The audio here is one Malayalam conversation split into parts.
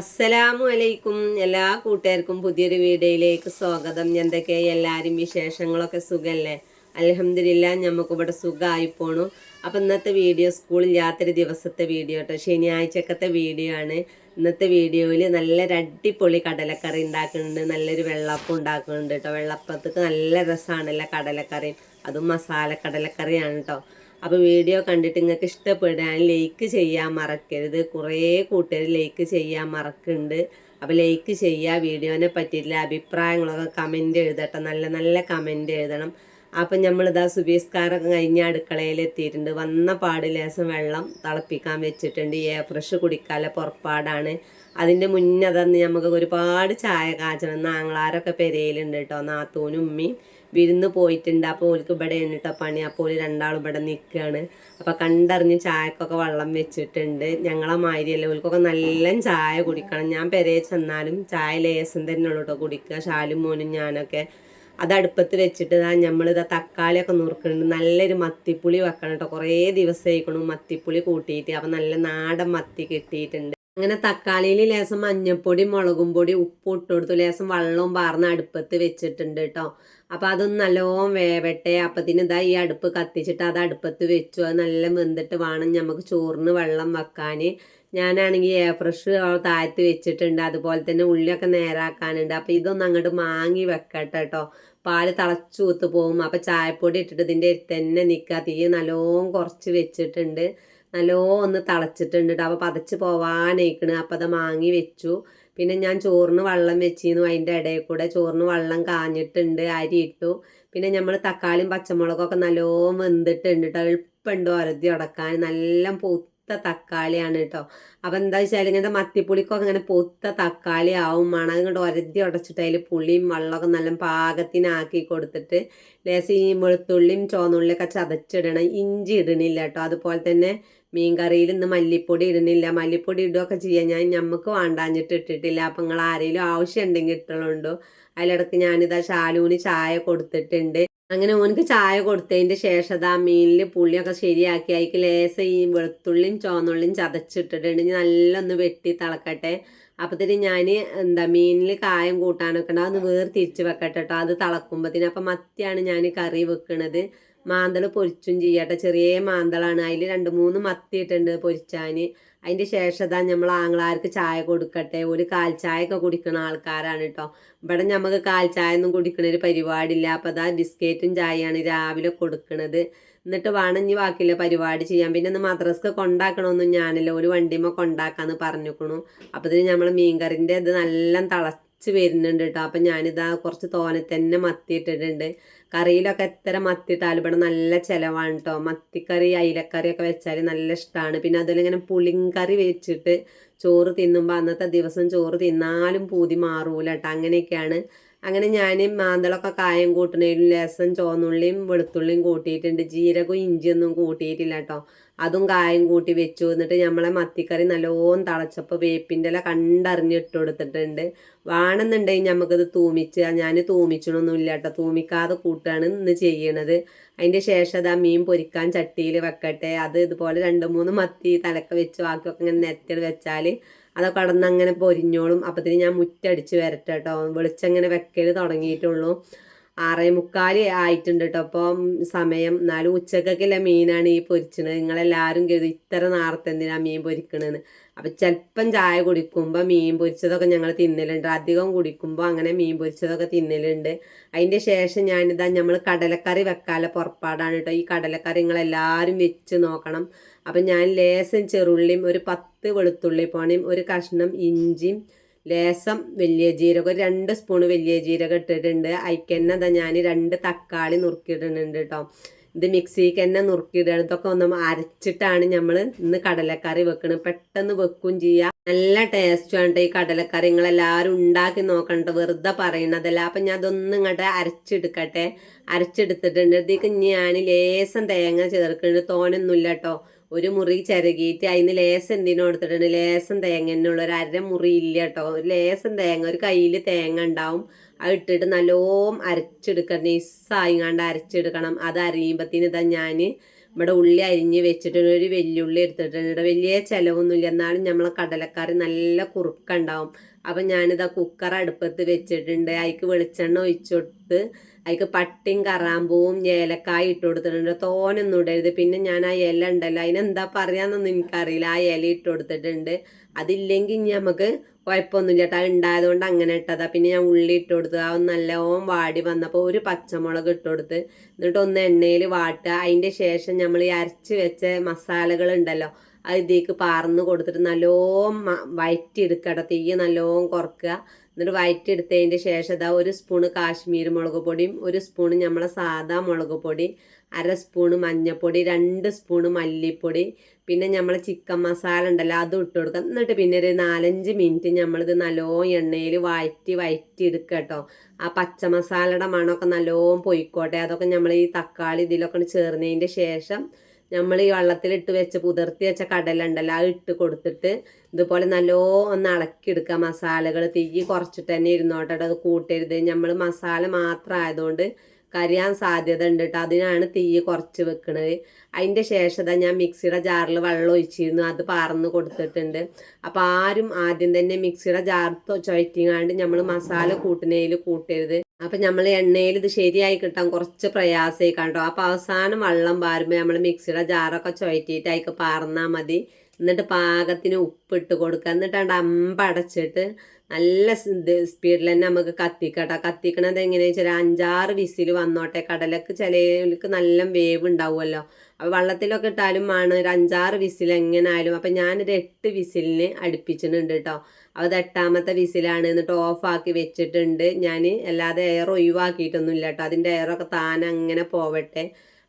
അസ്സലാമു അലൈക്കും. എല്ലാ കൂട്ടുകാർക്കും പുതിയൊരു വീഡിയോയിലേക്ക് സ്വാഗതം. എന്തൊക്കെ എല്ലാവരും വിശേഷങ്ങളൊക്കെ സുഖമല്ലേ അലഹമില്ല നമുക്കിവിടെ സുഖമായി പോണു. അപ്പം ഇന്നത്തെ വീഡിയോ സ്കൂളില്ലാത്തൊരു ദിവസത്തെ വീഡിയോ കേട്ടോ. ശനിയാഴ്ചക്കത്തെ വീഡിയോ ആണ്. ഇന്നത്തെ വീഡിയോയിൽ നല്ല അടിപൊളി കടലക്കറി ഉണ്ടാക്കുന്നുണ്ട്. നല്ലൊരു വെള്ളപ്പം ഉണ്ടാക്കുന്നുണ്ട് കേട്ടോ. വെള്ളപ്പത്തേക്ക് നല്ല രസമാണല്ലോ കടലക്കറി അതും മസാല കടലക്കറിയാണ് കേട്ടോ. അപ്പോൾ വീഡിയോ കണ്ടിട്ട് നിങ്ങൾക്ക് ഇഷ്ടപ്പെടാൻ ലൈക്ക് ചെയ്യാൻ മറക്കരുത്. കുറേ കൂട്ടുകാർ ലൈക്ക് ചെയ്യാൻ മറക്കുന്നുണ്ട്. അപ്പോൾ ലൈക്ക് ചെയ്യുക വീഡിയോനെ പറ്റിയിട്ടുള്ള അഭിപ്രായങ്ങളൊക്കെ കമന്റ് എഴുതട്ടെ. നല്ല നല്ല കമന്റ് എഴുതണം. അപ്പം നമ്മളിതാ സുബീസ്കാരൊക്കെ കഴിഞ്ഞ അടുക്കളയിൽ എത്തിയിട്ടുണ്ട്. വന്ന പാട് വെള്ളം തിളപ്പിക്കാൻ വെച്ചിട്ടുണ്ട്. എയർ ഫ്രഷ് കുടിക്കാനുള്ള പുറപ്പാടാണ്. അതിന്റെ മുന്നേ അതന്ന് നമുക്ക് ഒരുപാട് ചായ കാച്ചണം. നാങ്ങളാരൊക്കെ പെരയിലുണ്ട് കേട്ടോ നാത്തൂനും ഉമ്മയും വിരുന്ന് പോയിട്ടുണ്ട്. അപ്പോൾ ഓൾക്ക് ഇവിടെ എന്നിട്ടോ പണി. അപ്പോൾ ഓൽ രണ്ടാളും ഇവിടെ നിൽക്കുകയാണ് അപ്പോൾ കണ്ടറിഞ്ഞ് ചായക്കൊക്കെ വെള്ളം വെച്ചിട്ടുണ്ട്. ഞങ്ങളെ മാതിരിയല്ല. ഓൽക്കൊക്കെ നല്ല ചായ കുടിക്കണം. ഞാൻ പെരയെ ചെന്നാലും ചായ ലേസം തന്നെ ഉള്ളൂ കേട്ടോ കുടിക്കുക ഷാലും മോനും ഞാനൊക്കെ. അത് അടുപ്പത്ത് വെച്ചിട്ട് ഇതാ നമ്മളിതാ തക്കാളിയൊക്കെ നുറുക്കുന്നുണ്ട്. നല്ലൊരു മത്തിപ്പുളി വെക്കണം കേട്ടോ കുറേ ദിവസമായിക്കണു മത്തിപ്പുളി കൂട്ടിയിട്ട്. അപ്പം നല്ല നാടൻ മത്തി കിട്ടിയിട്ടുണ്ട്. അങ്ങനെ തക്കാളിയിൽ ലേശം മഞ്ഞപ്പൊടി മുളകും പൊടി ഉപ്പ് ഇട്ട് കൊടുത്തു. ലേശം വെള്ളവും പാർന്ന് അടുപ്പത്ത് വെച്ചിട്ടുണ്ട് കേട്ടോ അപ്പം അതൊന്ന് നല്ലോണം വേവട്ടെ. അപ്പത്തിന് ഇതാ ഈ അടുപ്പ് കത്തിച്ചിട്ട് അത് അടുപ്പത്ത് വെച്ചു. അത് നല്ല വെന്തിട്ട് വേണം നമുക്ക് ചോറിന് വെള്ളം വെക്കാൻ ഞാനാണെങ്കിൽ എയർ ഫ്രഷ് താഴ്ത്ത് വെച്ചിട്ടുണ്ട്. അതുപോലെ തന്നെ ഉള്ളിയൊക്കെ നേരാക്കാനുണ്ട്. അപ്പം ഇതൊന്ന് അങ്ങോട്ട് മാങ്ങി വെക്കട്ടെ കേട്ടോ പാൽ തിളച്ചൂത്ത് പോകും. അപ്പം ചായപ്പൊടി ഇട്ടിട്ട് ഇതിന്റെ തന്നെ നിൽക്കുക തീ നല്ലോണം കുറച്ച് വെച്ചിട്ടുണ്ട്. നല്ലോ ഒന്ന് തിളച്ചിട്ടുണ്ട് അപ്പോൾ പതച്ച് പോവാനേക്കണ്. അപ്പോൾ അത് മാങ്ങി വെച്ചു. പിന്നെ ഞാൻ ചോറിന് വെള്ളം വെച്ചിരുന്നു. അതിന്റെ ഇടയിൽ കൂടെ ചോറിന് വെള്ളം കാഞ്ഞിട്ടുണ്ട് അരി ഇട്ടു. പിന്നെ നമ്മൾ തക്കാളിയും പച്ചമുളകൊക്കെ നല്ലോണം വെന്തിട്ടുണ്ട് കേട്ടോ എളുപ്പമുണ്ട് ഒരതി ഉടക്കാൻ നല്ല പൊത്ത തക്കാളിയാണ് കേട്ടോ. അപ്പം എന്താ വെച്ചാൽ ഇങ്ങനത്തെ മത്തിപ്പുളിക്കൊക്കെ ഇങ്ങനെ പൊത്ത തക്കാളി ആവും മണം ഇങ്ങോട്ട് ഒരതി ഉടച്ചിട്ട് അതിൽ പുളിയും വെള്ളമൊക്കെ നല്ല പാകത്തിനാക്കി കൊടുത്തിട്ട് ലേശം ഈ വെളുത്തുള്ളിയും ചോന്നുള്ളിയൊക്കെ ചതച്ചിടണം. ഇഞ്ചി ഇടണില്ല കേട്ടോ. അതുപോലെ തന്നെ മീൻ കറിയിൽ ഇന്ന് മല്ലിപ്പൊടി ഇടുന്നില്ല മല്ലിപ്പൊടി ഇടുകയൊക്കെ ചെയ്യാം. ഞാൻ നമുക്ക് വേണ്ടാഞ്ഞിട്ട് ഇട്ടിട്ടില്ല. അപ്പം നിങ്ങൾ ആരെങ്കിലും ആവശ്യം ഉണ്ടെങ്കിൽ ഇട്ടുള്ളൂ അതിലിടക്ക് ഞാനിതാ ശാലൂന് ചായ കൊടുത്തിട്ടുണ്ട്. അങ്ങനെ ഓനക്ക് ചായ കൊടുത്തതിന്റെ ശേഷം അതാ മീനിൽ പുളിയൊക്കെ ശരിയാക്കി അതിക്ക് ലേശം ഈ വെളുത്തുള്ളിയും ചുവന്നുള്ളിയും ചതച്ചിട്ടിട്ടുണ്ട്. ഇനി നല്ല ഒന്ന് വെട്ടി തിളക്കട്ടെ. അപ്പത്തിന് ഞാൻ എന്താ മീനിൽ കായം കൂട്ടാനൊക്കെ ഉണ്ട് അതൊന്ന് വേർ തിരിച്ച് വെക്കട്ടെ കേട്ടോ അത് തിളക്കുമ്പോഴത്തേന് അപ്പം മത്തിയാണ് ഞാൻ കറി വെക്കണത്. മാന്തൾ പൊരിച്ചും ചെയ്യട്ടെ ചെറിയ മാന്തളാണ്. അതിൽ രണ്ട് മൂന്ന് മത്തി ഇട്ടുണ്ട് പൊരിച്ചാൻ അതിന്റെ ശേഷം നമ്മൾ ആങ്ങളാർക്ക് ചായ കൊടുക്കട്ടെ. ഒരു കാൽ ചായ ഒക്കെ കുടിക്കുന്ന ആൾക്കാരാണ് കേട്ടോ ഇവിടെ നമുക്ക് കാൽ ചായ ഒന്നും കുടിക്കുന്ന ഒരു പരിപാടിയില്ല. അപ്പോൾ അതാ ബിസ്ക്കറ്റും ചായയാണ് രാവിലെ കൊടുക്കുന്നത് എന്നിട്ട് വേണം ഇനി ബാക്കിയുള്ള പരിപാടി ചെയ്യാൻ. പിന്നെ ഒന്ന് മദ്രസ്ക്ക് കൊണ്ടാക്കണമെന്നും ഞാനല്ല. ഒരു വണ്ടിമ കൊണ്ടാക്കാന്ന് പറഞ്ഞിക്കണു. അപ്പോൾ ഇതിന് നമ്മൾ മീൻകറിന്റെ ഇത് നല്ല തിളച്ച് വരുന്നുണ്ട് കേട്ടോ അപ്പം ഞാനിതാ കുറച്ച് തോനെ തന്നെ മത്തിയിട്ടിട്ടുണ്ട്. കറിയിലൊക്കെ എത്ര മത്തിയിട്ടാലും ഇവിടെ നല്ല ചിലവാണ് കേട്ടോ മത്തിക്കറി അയിലക്കറിയൊക്കെ വെച്ചാൽ നല്ല ഇഷ്ടമാണ് പിന്നെ അതിലിങ്ങനെ പുളിങ്കറി വെച്ചിട്ട് ചോറ് തിന്നുമ്പോൾ അന്നത്തെ ദിവസം ചോറ് തിന്നാലും പൂതി മാറൂല കേട്ടോ അങ്ങനെയൊക്കെയാണ്. അങ്ങനെ ഞാൻ മാന്തളൊക്കെ കായം കൂട്ടുന്നതിലും ലേസം ചുവന്നുള്ളിയും വെളുത്തുള്ളിയും കൂട്ടിയിട്ടുണ്ട്. ജീരകവും ഇഞ്ചിയൊന്നും കൂട്ടിയിട്ടില്ല കേട്ടോ അതും കായം കൂട്ടി വെച്ചു. എന്നിട്ട് നമ്മളെ മത്തിക്കറി നല്ലോണം തിളച്ചപ്പോൾ വേപ്പിന്റെ ഇല കണ്ടറിഞ്ഞിട്ട് കൊടുത്തിട്ടുണ്ട്. വേണമെന്നുണ്ടെങ്കിൽ നമുക്കത് തൂമിച്ച് ഞാൻ തൂമിച്ചണമൊന്നുമില്ല കേട്ടോ തൂമിക്കാതെ കൂട്ടാണ് ഇന്ന് ചെയ്യണത്. അതിന്റെ ശേഷം അത് ആ മീൻ പൊരിക്കാൻ ചട്ടിയിൽ വെക്കട്ടെ. അത് ഇതുപോലെ രണ്ട് മൂന്ന് മത്തി തലക്ക വെച്ച് ബാക്കിയൊക്കെ ഇങ്ങനെ നെറ്റിൽ വെച്ചാൽ അതൊക്കെ കടന്ന് അങ്ങനെ പൊരിഞ്ഞോളും. അപ്പത്തിന് ഞാൻ മുറ്റടിച്ച് വരട്ടെ കേട്ടോ വെളിച്ചങ്ങനെ വെക്കൽ തുടങ്ങിയിട്ടുള്ളൂ. ആറേ മുക്കാൽ ആയിട്ടുണ്ട് കേട്ടോ അപ്പം സമയം എന്നാലും ഉച്ചക്കൊക്കെയല്ല മീനാണ് ഈ പൊരിച്ചത് നിങ്ങളെല്ലാവരും കരുതി ഇത്ര നേരത്തെ എന്തിനാണ് മീൻ പൊരിക്കണമെന്ന് അപ്പം ചിലപ്പം ചായ കുടിക്കുമ്പോൾ മീൻ പൊരിച്ചതൊക്കെ ഞങ്ങൾ തിന്നലുണ്ട്. അധികം കുടിക്കുമ്പോൾ അങ്ങനെ മീൻ പൊരിച്ചതൊക്കെ തിന്നലുണ്ട്. അതിന്റെ ശേഷം ഞാനിതാ നമ്മൾ കടലക്കറി വെക്കാല പുറപ്പാടാണ് കേട്ടോ ഈ കടലക്കറി നിങ്ങളെല്ലാവരും വെച്ച് നോക്കണം. അപ്പം ഞാൻ ലേസം ചെറുള്ളിയും ഒരു പത്ത് വെളുത്തുള്ളി പോണയും ഒരു കഷ്ണം ഇഞ്ചിയും ലേസം വലിയ ജീരകം രണ്ട് സ്പൂൺ വലിയ ജീരകം ഇട്ടിട്ടുണ്ട്. അതിക്കന്നെ അതാ ഞാൻ രണ്ട് തക്കാളി നുറുക്കിയിട്ടുണ്ട് കേട്ടോ ഇത് മിക്സിക്ക് തന്നെ നുറുക്കിയിടുകയാണ്. ഇതൊക്കെ ഒന്ന് അരച്ചിട്ടാണ് നമ്മൾ ഇന്ന് കടലക്കറി വെക്കുന്നത് പെട്ടെന്ന് വെക്കും ചെയ്യാം. നല്ല ടേസ്റ്റ് വേണ്ട ഈ കടലക്കറി. നിങ്ങൾ എല്ലാവരും ഉണ്ടാക്കി നോക്കണ്ട വെറുതെ പറയണതല്ല. അപ്പം ഞാൻ അതൊന്നും ഇങ്ങോട്ട് അരച്ചെടുക്കട്ടെ അരച്ചെടുത്തിട്ടുണ്ട്. ഇതിലേക്ക് ഞാൻ ലേസം തേങ്ങ ചേർക്കുന്നുണ്ട് തോനൊന്നുമില്ല കേട്ടോ ഒരു മുറി ചിരകിയിട്ട് അതിന് ലേസം എന്തിനോ എടുത്തിട്ടുണ്ട് ലേസം തേങ്ങ എന്നുള്ള ഒരു അര മുറി ഇല്ല കേട്ടോ ഒരു ലേസം തേങ്ങ ഒരു കയ്യിൽ തേങ്ങ ഉണ്ടാവും. അത് ഇട്ടിട്ട് നല്ലോം അരച്ചെടുക്കണം. നൈസായിങ്ങാണ്ട് അരച്ചെടുക്കണം. അത് അരിയുമ്പത്തിന് ഇതാ ഞാൻ ഇവിടെ ഉള്ളി അരിഞ്ഞ് വെച്ചിട്ടുണ്ട്. ഒരു വെല്ലുള്ളി എടുത്തിട്ടുണ്ട്. ഇവിടെ വലിയ ചിലവൊന്നുമില്ല. എന്നാലും നമ്മളെ കടലക്കറി നല്ല കുറുക്കുണ്ടാവും അപ്പം ഞാനിതാ കുക്കർ അടുപ്പത്ത് വെച്ചിട്ടുണ്ട്. അതിക്ക് വെളിച്ചെണ്ണ ഒഴിച്ചൊടുത്ത് അതിക്ക് പട്ടിയും കറാമ്പൂവും ഏലക്കായ ഇട്ട് കൊടുത്തിട്ടുണ്ട്. തോനൊന്നും ഇടരുത്. പിന്നെ ഞാൻ ആ ഇല ഉണ്ടല്ലോ അതിനെന്താ പറയാന്നൊന്നും എനിക്കറിയില്ല. ആ ഇല ഇട്ട് കൊടുത്തിട്ടുണ്ട്. അതില്ലെങ്കിൽ ഇനി നമുക്ക് കുഴപ്പമൊന്നുമില്ല കേട്ടോ ഉണ്ടായത് ഉണ്ടായതുകൊണ്ട് അങ്ങനെ ഇട്ടതാ. പിന്നെ ഞാൻ ഉള്ളി ഇട്ട് കൊടുത്തു. ആ നല്ലോം വാടി വന്നപ്പോൾ ഒരു പച്ചമുളക് ഇട്ട് കൊടുത്ത് എന്നിട്ട് ഒന്ന് എണ്ണയിൽ വാട്ടുക. അതിന്റെ ശേഷം നമ്മൾ ഈ അരച്ച് വെച്ച മസാലകൾ ഉണ്ടല്ലോ ഇതിലേക്ക് പാർന്ന് കൊടുത്തിട്ട് നല്ലോം വയറ്റിയെടുക്കുക തീ നല്ലോം കുറക്കുക. എന്നിട്ട് വയറ്റിയെടുത്തതിന്റെ ശേഷം ഇതാ ഒരു സ്പൂണ് കാശ്മീർ മുളക് പൊടിയും ഒരു സ്പൂണ് നമ്മളെ സാധാ മുളക് പൊടി അര സ്പൂണ് മഞ്ഞൾപ്പൊടി രണ്ട് സ്പൂണ് മല്ലിപ്പൊടി പിന്നെ നമ്മൾ ചിക്കൻ മസാല ഉണ്ടല്ലോ അതും ഇട്ട് കൊടുക്കാം എന്നിട്ട് പിന്നെ ഒരു നാലഞ്ച് മിനിറ്റ് നമ്മളിത് നല്ലോ എണ്ണയിൽ വഴറ്റി വഴറ്റി എടുക്കുക കേട്ടോ ആ പച്ച മസാലയുടെ മണമൊക്കെ നല്ലോണം പൊയ്ക്കോട്ടെ. അതൊക്കെ നമ്മൾ ഈ തക്കാളി ഇതിലൊക്കെ ചേർന്നതിന്റെ ശേഷം നമ്മൾ ഈ വെള്ളത്തിലിട്ട് വെച്ച് പുതിർത്തി വെച്ച കടല ഉണ്ടല്ലോ ഇട്ട് കൊടുത്തിട്ട് ഇതുപോലെ നല്ലോ ഒന്ന് ഇളക്കിയെടുക്കുക മസാലകൾ തീ കുറച്ചിട്ട് തന്നെ ഇരുന്നോട്ടെ അത് കൂട്ടരുത്. നമ്മൾ മസാല മാത്രം ആയതുകൊണ്ട് കരിയാൻ സാധ്യത ഉണ്ട് കേട്ടോ. അതിനാണ് തീ കുറച്ച് വെക്കുന്നത് അതിന്റെ ശേഷം ഞാൻ മിക്സിയുടെ ജാറിൽ വെള്ളം ഒഴിച്ചിരുന്നു. അത് പാർന്ന് കൊടുത്തിട്ടുണ്ട്. അപ്പോൾ ആരും ആദ്യം തന്നെ മിക്സിയുടെ ജാർ ചുഴറ്റിങ്ങാണ്ട് നമ്മൾ മസാല കൂട്ടുന്നതിൽ കൂട്ടരുത്. അപ്പം നമ്മൾ എണ്ണയിൽ ഇത് ശരിയായി കിട്ടാൻ കുറച്ച് പ്രയാസമായി കണ്ടോ അപ്പോൾ അവസാനം വെള്ളം പാരുമ്പോൾ നമ്മൾ മിക്സിയുടെ ജാറൊക്കെ ചുഴറ്റിയിട്ട് അതിക്ക് പാർന്നാൽ മതി. എന്നിട്ട് പാകത്തിന് ഉപ്പിട്ട് കൊടുക്കുക എന്നിട്ട് അമ്പടച്ചിട്ട് നല്ല സ്പീഡിൽ തന്നെ നമുക്ക് കത്തിക്കട്ടെ. കത്തിക്കണത് എങ്ങനെയാണെന്ന് വെച്ചാൽ അഞ്ചാറ് വിസിൽ വന്നോട്ടെ. കടലക്ക് ചിലക്ക് നല്ല വേവ് ഉണ്ടാവുമല്ലോ. അപ്പോൾ വെള്ളത്തിലൊക്കെ ഇട്ടാലും ആണ് ഒരു അഞ്ചാറ് വിസിൽ എങ്ങനെ ആയാലും അപ്പം ഞാനൊരു എട്ട് വിസിലിന് അടുപ്പിച്ചിട്ടുണ്ട് കേട്ടോ അത് എട്ടാമത്തെ വിസിലാണ് എന്നിട്ട് ഓഫാക്കി വെച്ചിട്ടുണ്ട്. ഞാൻ അല്ലാതെ എയർ ഒഴിവാക്കിയിട്ടൊന്നും ഇല്ല കേട്ടോ. അതിന്റെ എയറൊക്കെ താൻ അങ്ങനെ പോവട്ടെ.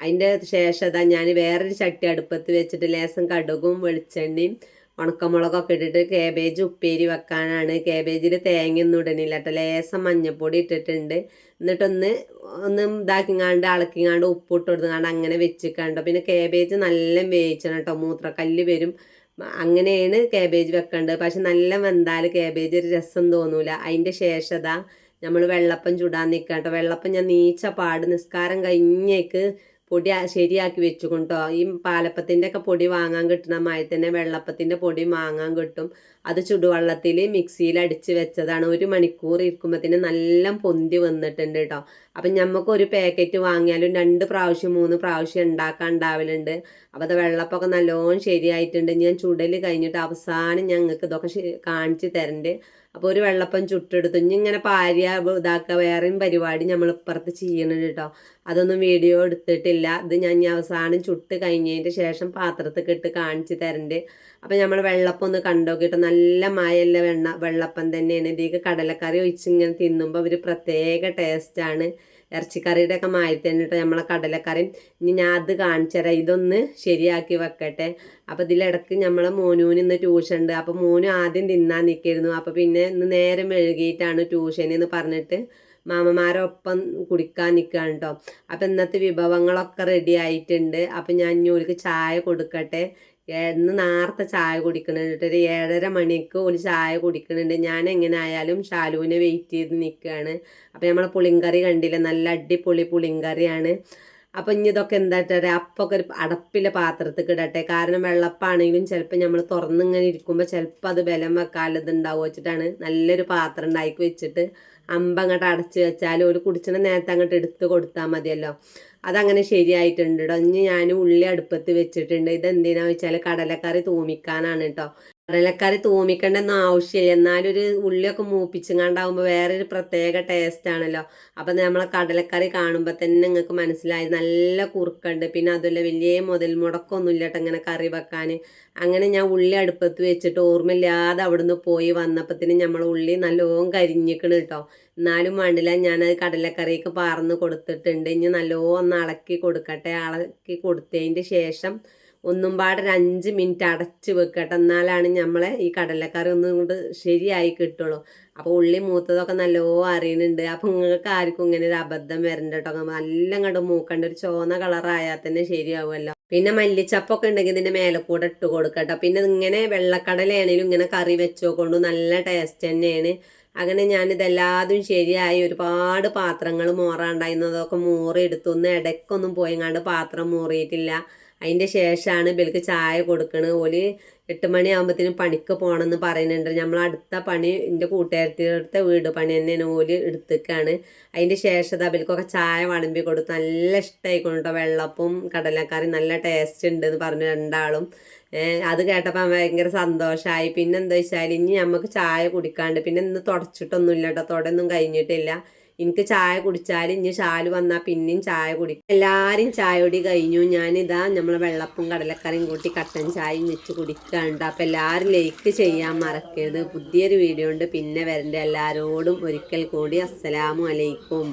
അതിന്റെ ശേഷം ഞാൻ വേറൊരു ചട്ടി അടുപ്പത്ത് വെച്ചിട്ട് ലേസം കടുകും വെളിച്ചെണ്ണയും ഉണക്കമുളകൊക്കെ ഇട്ടിട്ട് കേബേജ് ഉപ്പേരി വെക്കാനാണ്. കേബേജിൽ തേങ്ങയൊന്നും ഇടണില്ല കേട്ടോ. ലേസം മഞ്ഞപ്പൊടി ഇട്ടിട്ടുണ്ട്. എന്നിട്ടൊന്ന് ഒന്ന് ഇതാക്കിങ്ങാണ്ട് ഇളക്കിങ്ങാണ്ട് ഉപ്പിട്ട് കൊടുത്തുങ്ങാണ്ട് അങ്ങനെ വെച്ചിക്കാണ്ടോ പിന്നെ കേബേജ് നല്ല വേവിച്ചണം കേട്ടോ. മൂത്രക്കല്ല് വരും. അങ്ങനെയാണ് ക്യാബേജ് വെക്കേണ്ടത്. പക്ഷെ നല്ല വെന്താൽ ക്യാബേജ് ഒരു രസം തോന്നൂല. അതിന്റെ ശേഷത നമ്മൾ വെള്ളപ്പം ചുടാൻ നിൽക്കാം കേട്ടോ വെള്ളപ്പം ഞാൻ നീച്ച പാട് നിസ്കാരം കഴിഞ്ഞേക്ക് പൊടി ശരിയാക്കി വെച്ചു കൊണ്ടോ ഈ പാലപ്പത്തിന്റെ ഒക്കെ പൊടി വാങ്ങാൻ കിട്ടുന്ന മാതിരി തന്നെ വെള്ളപ്പത്തിന്റെ പൊടി വാങ്ങാൻ കിട്ടും. അത് ചുടുവെള്ളത്തിൽ മിക്സിയിൽ അടിച്ച് വെച്ചതാണ്. ഒരു മണിക്കൂർ ഇരിക്കുമ്പോഴത്തേന് നല്ല പൊന്തി വന്നിട്ടുണ്ട് കേട്ടോ അപ്പം നമുക്ക് ഒരു പാക്കറ്റ് വാങ്ങിയാലും രണ്ട് പ്രാവശ്യം മൂന്ന് പ്രാവശ്യം ഉണ്ടാക്കാൻ ഉണ്ടാവലുണ്ട്. അപ്പോൾ അത് വെള്ളപ്പൊക്കെ നല്ലോണം ശരിയായിട്ടുണ്ട്. ഞാൻ ചുടൽ കഴിഞ്ഞിട്ട് അവസാനം ഞങ്ങൾക്ക് ഇതൊക്കെ കാണിച്ച് തരണ്ട്. അപ്പോൾ ഒരു വെള്ളപ്പം ചുട്ടെടുത്തു ഇനി ഇങ്ങനെ പാര്യ ഇതാക്കുക വേറെയും പരിപാടി നമ്മൾ ഇപ്പുറത്ത് ചെയ്യണുണ്ട് കേട്ടോ അതൊന്നും വീഡിയോ എടുത്തിട്ടില്ല. ഇത് ഞാൻ ഇനി അവസാനം ചുട്ട് കഴിഞ്ഞതിന്റെ ശേഷം പാത്രത്തിൽ ഇട്ട് കാണിച്ച് തരണ്ട്. അപ്പോൾ നമ്മൾ വെള്ളപ്പം ഒന്ന് കണ്ടോക്കിയിട്ട് നല്ല മായല്ല വെണ്ണ വെള്ളപ്പം തന്നെയാണ്. ഇതിലേക്ക് കടലക്കറി ഒഴിച്ച് ഇങ്ങനെ തിന്നുമ്പോൾ ഒരു പ്രത്യേക ടേസ്റ്റാണ് ഇറച്ചിക്കറിയുടെ ഒക്കെ മാതിരി കേട്ടോ നമ്മളെ കടലക്കറി ഇനി ഞാൻ അത് കാണിച്ചു തരാം ഇതൊന്ന് ശരിയാക്കി വെക്കട്ടെ. അപ്പം ഇതിലിടക്ക് നമ്മളെ മോനൂന് ഇന്ന് ട്യൂഷൻ ഉണ്ട് അപ്പം മോനു ആദ്യം തിന്നാൻ നിൽക്കായിരുന്നു അപ്പം പിന്നെ ഇന്ന് നേരം മെഴുകിയിട്ടാണ് ട്യൂഷൻ എന്ന് പറഞ്ഞിട്ട് മാമമാരൊപ്പം കുടിക്കാൻ നിൽക്കുകയാണ് കേട്ടോ അപ്പം ഇന്നത്തെ വിഭവങ്ങളൊക്കെ റെഡി ആയിട്ടുണ്ട്. അപ്പം ഞാൻ ഇനി ചായ കൊടുക്കട്ടെ. ഇന്ന് നേരത്തെ ചായ കുടിക്കണുണ്ട്. ഒരു ഏഴര മണിക്ക് ഒരു ചായ കുടിക്കണുണ്ട്. ഞാൻ എങ്ങനെ ആയാലും ഷാലുവിനെ വെയിറ്റ് ചെയ്ത് നിൽക്കുകയാണ് അപ്പോൾ നമ്മൾ പുളിങ്കറി കണ്ടില്ല? നല്ല അടിപൊളി പുളിങ്കറിയാണ്. അപ്പം ഇനി ഇതൊക്കെ എന്താ അപ്പൊക്കെ ഒരു അടപ്പിലെ പാത്രത്തിൽ ഇടട്ടെ. കാരണം വെള്ളപ്പാണെങ്കിലും ചിലപ്പോൾ നമ്മൾ തുറന്നിങ്ങനെ ഇരിക്കുമ്പോൾ ചിലപ്പോൾ അത് ബലം വെക്കാലതുണ്ടാവും വെച്ചിട്ടാണ് നല്ലൊരു പാത്രം ഉണ്ടാക്കി വെച്ചിട്ട് അമ്പ അങ്ങോട്ട് അടച്ച് വെച്ചാൽ ഒരു കുടിച്ചണ നേരത്തെ അങ്ങോട്ട് എടുത്ത് കൊടുത്താൽ മതിയല്ലോ. അതങ്ങനെ ശരിയായിട്ടുണ്ട് കേട്ടോ ഇനി ഞാൻ ഉള്ളി അടുപ്പത്ത് വെച്ചിട്ടുണ്ട്. ഇത് ഇതെന്തിനാന്ന് വെച്ചാൽ കടലക്കറി തൂമിക്കാനാണ് കേട്ടോ കടലക്കറി തൂമിക്കേണ്ടെന്ന് ആവശ്യമില്ല. എന്നാലും ഒരു ഉള്ളിയൊക്കെ മൂപ്പിച്ചുങ്ങാണ്ടാവുമ്പോൾ വേറൊരു പ്രത്യേക ടേസ്റ്റ് ആണല്ലോ. അപ്പം നമ്മളെ കടലക്കറി കാണുമ്പോൾ തന്നെ നിങ്ങൾക്ക് മനസ്സിലായി. നല്ല കുറുക്കുണ്ട്. പിന്നെ അതുപോലെ വലിയ മുതൽ മുടക്കമൊന്നും ഇല്ല കേട്ടോ ഇങ്ങനെ കറി വെക്കാൻ. അങ്ങനെ ഞാൻ ഉള്ളി അടുപ്പത്ത് വെച്ചിട്ട് ഓർമ്മയില്ലാതെ അവിടുന്ന് പോയി വന്നപ്പത്തിന് നമ്മൾ ഉള്ളി നല്ലോണം കരിഞ്ഞിക്കണ് കേട്ടോ എന്നാലും വേണ്ടില്ല ഞാനത് കടലക്കറിയൊക്കെ പാർന്ന് കൊടുത്തിട്ടുണ്ട്. ഇനി നല്ലോണം ഒന്ന് ഇളക്കി കൊടുക്കട്ടെ. ഇളക്കി കൊടുത്തതിന്റെ ശേഷം ഒന്നും പാടെ ഒരു അഞ്ച് മിനിറ്റ് അടച്ച് വെക്കട്ടെ എന്നാലാണ് നമ്മളെ ഈ കടലക്കറി ഒന്നും കൊണ്ട് ശരിയായി കിട്ടുള്ളൂ. അപ്പോൾ ഉള്ളി മൂത്തതൊക്കെ നല്ലോ അറിയുന്നുണ്ട് അപ്പോൾ നിങ്ങൾക്ക് ആർക്കും ഇങ്ങനെ ഒരു അബദ്ധം വരണ്ട കേട്ടോ. നല്ല ഇങ്ങോട്ട് മൂക്കണ്ട. ഒരു ചോന്ന കളറായാൽ തന്നെ ശരിയാവുമല്ലോ. പിന്നെ മല്ലിച്ചപ്പൊക്കെ ഉണ്ടെങ്കിൽ ഇതിന്റെ മേലെ കൂടെ ഇട്ട് കൊടുക്കട്ടോ പിന്നെ ഇങ്ങനെ വെള്ളക്കടലയാണെങ്കിലും ഇങ്ങനെ കറി വെച്ചോക്കൊണ്ട് നല്ല ടേസ്റ്റ് തന്നെയാണ്. അങ്ങനെ ഞാനിതെല്ലാതും ശരിയായി ഒരുപാട് പാത്രങ്ങൾ മോറാണ്ടായിരുന്നതൊക്കെ മോറി എടുത്തു ഒന്ന് ഇടയ്ക്കൊന്നും പോയങ്ങാണ്ട് പാത്രം മോറിയിട്ടില്ല. അതിന്റെ ശേഷമാണ് ഇവർക്ക് ചായ കൊടുക്കണത് ഓൽ എട്ട് മണിയാകുമ്പോഴത്തേനും പണിക്ക് പോകണമെന്ന് പറയുന്നുണ്ട്. നമ്മൾ അടുത്ത പണി എന്റെ കൂട്ടുകാരത്തിയുടെ വീട് പണി തന്നെയാണ് ഓൽ എടുത്തേക്കാണ്. അതിന്റെ ശേഷം അവൽക്കൊക്കെ ചായ വളമ്പി കൊടുത്ത് നല്ല ഇഷ്ടമായിക്കൊണ്ട് കേട്ടോ വെള്ളപ്പും കടലക്കറി നല്ല ടേസ്റ്റ് ഉണ്ട് എന്ന് പറഞ്ഞു രണ്ടാളും. അത് കേട്ടപ്പോൾ ഭയങ്കര സന്തോഷമായി പിന്നെ എന്താ വെച്ചാൽ ഇനി നമുക്ക് ചായ കുടിക്കാണ്ട് പിന്നെ ഇന്ന് തുടച്ചിട്ടൊന്നുമില്ല കേട്ടോ തുടയൊന്നും കഴിഞ്ഞിട്ടില്ല. എനിക്ക് ചായ കുടിച്ചാൽ ഇനി ഷാൽ വന്നാൽ പിന്നെയും ചായ കുടിക്കും. എല്ലാവരും ചായ കുടി കഴിഞ്ഞു. ഞാനിതാ നമ്മൾ വെള്ളപ്പും കടലക്കറിയും കൂട്ടി കട്ടൻ ചായയും വെച്ച് കുടിക്കാണ്ട് അപ്പം എല്ലാവരും ലൈക്ക് ചെയ്യാൻ മറക്കരുത്. പുതിയൊരു വീഡിയോ ഉണ്ട്. പിന്നെ വരണ്ട. എല്ലാവരോടും ഒരിക്കൽ കൂടി അസ്സലാമു അലൈക്കും.